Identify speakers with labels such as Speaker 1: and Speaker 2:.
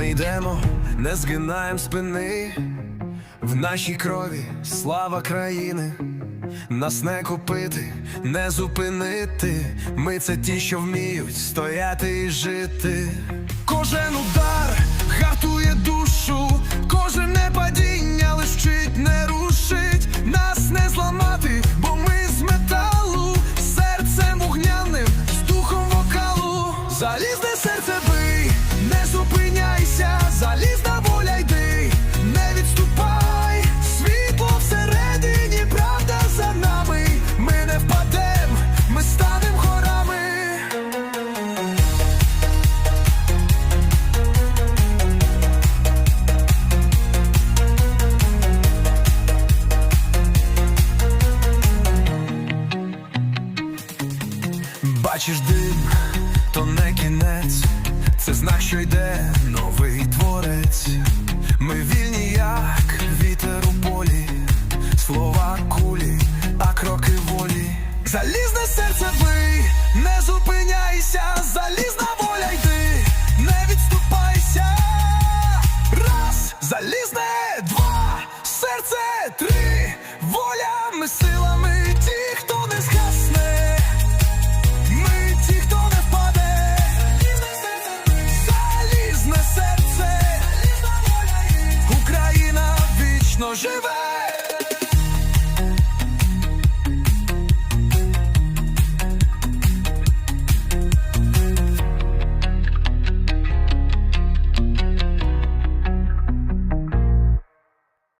Speaker 1: Ми йдемо, не згинаєм спини. В нашій крові слава країни. Нас не купити, не зупинити. Ми це ті, що вміють стояти і жити. Кожен удар гартує душу, кожне падіння лишить, не рушить. Нас не зламати, бо ми з металу, серцем вогняним, з духом вокалу. Залізне не зупиняйся, залізна воля йди, не відступай, світло всередині, правда за нами. Ми не впадем, ми станем. Бачиш дим, то не кінець, це знак, що йде новий творець. Ми вільні, як вітер у полі, слова кулі, а кроки волі. Залізне серце бий, не зупиняйся, залізна воля йди, не відступайся. Раз, залізне, два, серце три, воля ми силами. живе.